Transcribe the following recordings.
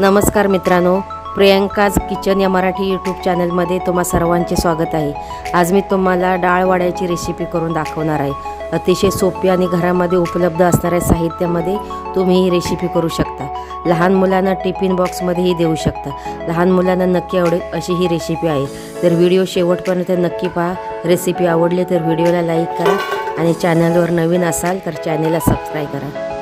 नमस्कार मित्रांनो प्रियंकाज किचन या मराठी यूट्यूब चॅनलमध्ये तुम्हा सर्वांचे स्वागत आहे. आज मी तुम्हाला डाळवाड्याची रेसिपी करून दाखवणार आहे. अतिशय सोपी आणि घरामध्ये उपलब्ध असणाऱ्या साहित्यामध्ये तुम्ही ही रेसिपी करू शकता. लहान मुलांना टिफिन बॉक्समध्येही देऊ शकता. लहान मुलांना नक्की आवडेल अशी ही रेसिपी आहे. तर व्हिडिओ शेवटपर्यंत नक्की पहा. रेसिपी आवडली तर व्हिडिओला लाईक करा आणि चॅनलवर नवीन असाल तर चॅनेलला सबस्क्राईब करा.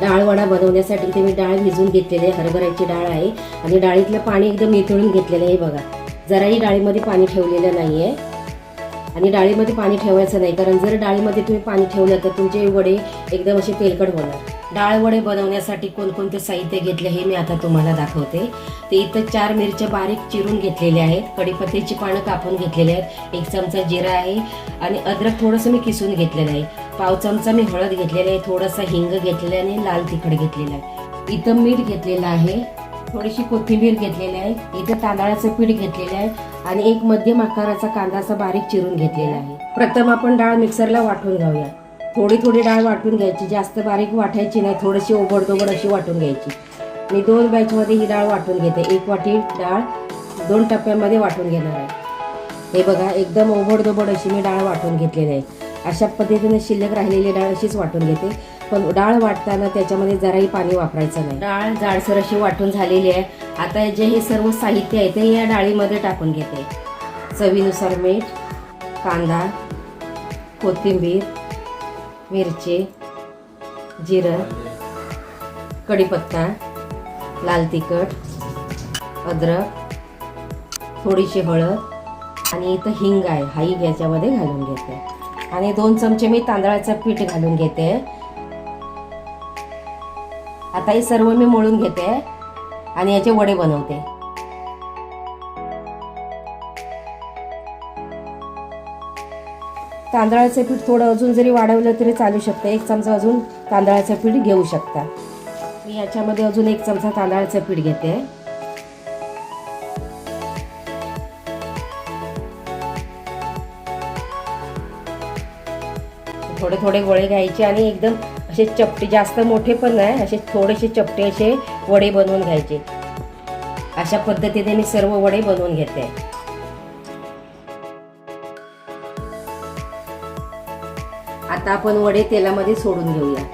डाळवडा बनवण्यासाठी इथे मी डाळ भिजून घेतलेली आहे हरभऱ्याची डाळ आहे. आणि डाळीतलं पाणी एकदम निथळून घेतलेलं आहे बघा. जराही डाळीमध्ये पाणी ठेवलेलं नाही आहे आणि डाळीमध्ये पाणी ठेवायचं नाही कारण जर डाळीमध्ये तुम्ही पाणी ठेवलं तर तुमचे वडे एकदम असे तेलकट होणार. डाळ वडे बनवण्यासाठी कोणकोणते साहित्य घेतले हे मी आता तुम्हाला दाखवते. ते इथं चार मिरच्या बारीक चिरून घेतलेल्या आहेत कढीपत्त्याची पानं कापून घेतलेली आहेत एक चमचा जिरा आहे आणि अद्रक थोडंसं मी किसून घेतलेलं आहे. पाव चमचा मी हळद घेतलेला आहे थोडासा हिंग घेतलेला आहे आणि लाल तिखट घेतलेला आहे. इथं मीठ घेतलेलं आहे थोडीशी कोथिंबीर घेतलेली आहे इथं तांदळाचं पीठ घेतलेलं आहे आणि एक मध्यम आकाराचा कांदा असा बारीक चिरून घेतलेला आहे. प्रथम आपण डाळ मिक्सरला वाटून घेऊया. थोडी थोडी डाळ वाटून घ्यायची. जास्त बारीक वाटायची नाही. थोडीशी ओबडदोबड अशी वाटून घ्यायची. मी दोन बॅचमध्ये ही डाळ वाटून घेते. एक वाटी डाळ दोन टप्प्यामध्ये वाटून घेणार आहे. हे बघा एकदम ओबडदोबड अशी मी डाळ वाटून घेतलेली आहे. अशा पद्धतीने शिल्लक राहिलेली डाळ अशीच वाटून घेते. पण डाळ वाटताना त्याच्यामध्ये जराही पाणी वापरायचं नाही. डाळ जाडसर अशी वाटून झालेली आहे. आता जे हे सर्व साहित्य आहे ते या डाळीमध्ये टाकून घेते. चवीनुसार मीठ कांदा कोथिंबीर मिरची जिरं कढीपत्ता लाल तिखट अद्रक थोडीशी हळद आणि इथं हिंग आहे. हा हिंग याच्यामध्ये घालून घेते. आणि दोन चमचे मी तांदळाचं पीठ घालून घेते. आता हे सर्व मी मळून घेते आणि याचे वडे बनवते. तांदळाचं पीठ थोडं अजून जरी वाढवलं तरी चालू शकतं. एक चमचा अजून तांदळाचं पीठ घेऊ शकता. मी याच्यामध्ये अजून एक चमचा तांदळाचं पीठ घेते. थोडे थोडे गोळे घ्यायचे आणि एकदम असे चपटे जास्त मोठे पण नाही असे थोडेसे चपटे असे वडे बनवून घ्यायचे. अशा पद्धतीने मी सर्व वडे बनवून घेते. आता आपण वडे तेलामध्ये सोडून घेऊया.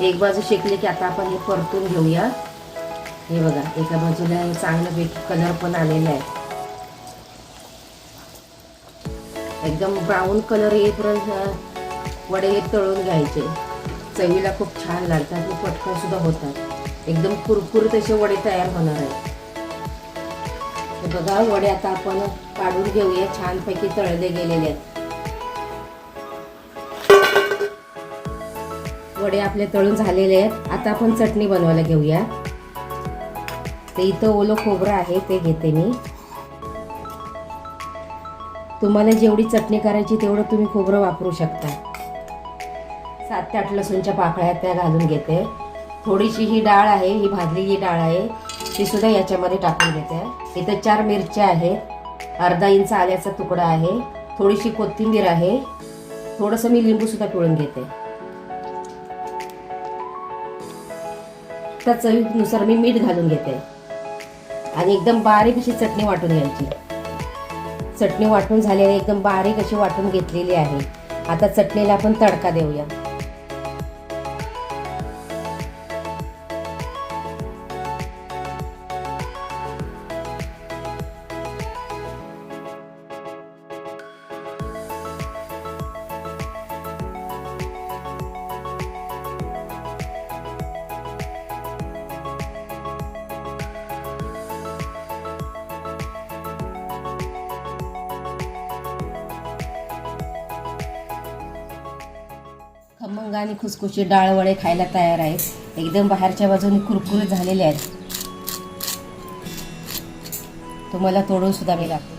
एक बाजू शेकली की आता आपण हे परतून घेऊया. हे बघा एका बाजूला हे चांगल्यापैकी कलर पण आलेला आहे. एकदम ब्राऊन कलर येईपर्यंत वडे हे तळून घ्यायचे. चवीला खूप छान लागतात आणि पटकन सुद्धा होतात. एकदम कुरकुरीत असे वडे तयार होणार आहेत. बघा वडे आता आपण काढून घेऊया. छानपैकी तळले गेलेले आहेत. वडे आपले तळून झालेले आहेत. आता आपण चटणी बनवायला घेऊया. ते इथं ओलं खोबरं आहे ते घेते मी. तुम्हाला जेवढी चटणी करायची तेवढं तुम्ही खोबरं वापरू शकता. सात ते आठ लसूणच्या पाकळ्या त्या घालून घेते. थोडीशी ही डाळ आहे ही भाजलेली डाळ आहे ती सुद्धा याच्यामध्ये टाकून घेते. इथं चार मिरच्या आहेत. अर्धा इंच आल्याचा तुकडा आहे. थोडीशी कोथिंबीर आहे. थोडंसं मी लिंबू सुद्धा पिळून घेते. आत्ता चवीनुसार मी मीठ घालून घेते. आणि एकदम बारीक अशी चटणी वाटून घ्यायची. चटणी वाटून झालेली एकदम बारीक अशी वाटून घेतलेली आहे. आता चटणीला आपण तडका देऊया. खमंग आणि खुसखुशी डाळवडे खायला तयार आहेत. एकदम बाहेरच्या बाजूने कुरकुरीत झालेले आहेत. तुम्हाला तोडून सुद्धा मी लागतो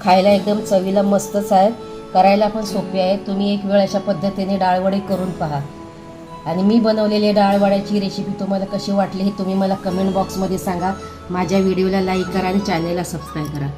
खायला एकदम चवीला मस्तच आहे करायला पण सोपी आहे. तुम्ही एक वेळ अशा पद्धतीने डाळवडे करून पहा. आणि मी बनवलेले डाळवड्याची रेसिपी तुम्हाला कशी वाटली हे तुम्ही मला कमेंट बॉक्समध्ये सांगा. माझ्या व्हिडिओला लाईक करा आणि चॅनलला सबस्क्राईब करा.